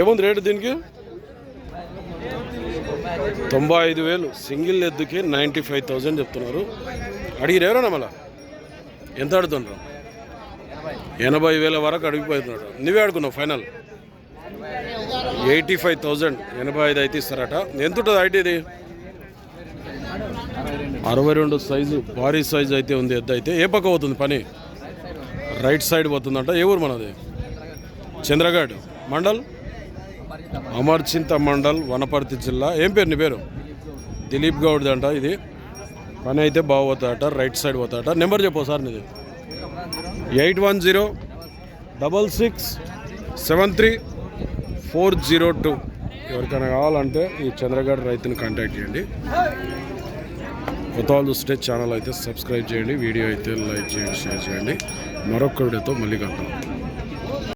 ఏముంది రేటు దీనికి? తొంభై ఐదు వేలు. సింగిల్ ఎద్దుకి నైంటీ ఫైవ్ థౌజండ్ చెప్తున్నారు. అడిగిరు ఎవరన్నా మళ్ళా? ఎంత అడుగుతున్నారు ఎనభై వేల వరకు అడిగిపోతున్నాడు. నువ్వే అడుగున్నావు ఫైనల్. ఎయిటీ ఫైవ్ థౌజండ్ ఎనభై ఐదు అయితే ఇస్తారట. ఎంత ఉంటుంది హైట్ ఇది? అరవై రెండు సైజు భారీ సైజు అయితే ఉంది ఎద్దు అయితే. ఏ పక్క పోతుంది పని? Right side పోతుందంట. ఏ ఊరు మనది? చంద్రగఢ్ మండల్? అమర్చింత మండల్ వనపర్తి జిల్లా. ఏం పేరు నీ పేరు? దిలీప్ గౌడ్ అంట ఇది. పని అయితే బాగుపోతాడట రైట్ సైడ్ పోతాడట నెంబర్ చెప్పు సార్ నీది. Eight one zero double six seven three four zero two. ఎవరికైనా కావాలంటే ఈ చంద్రగఢ్ రైతుని కాంటాక్ట్ చేయండి. కొత్త వాళ్ళు చూస్తే ఛానల్ అయితే సబ్స్క్రైబ్ చేయండి వీడియో అయితే లైక్ చేయండి షేర్ చేయండి. మరొక వీడియోతో మళ్ళీ కలుద్దాం.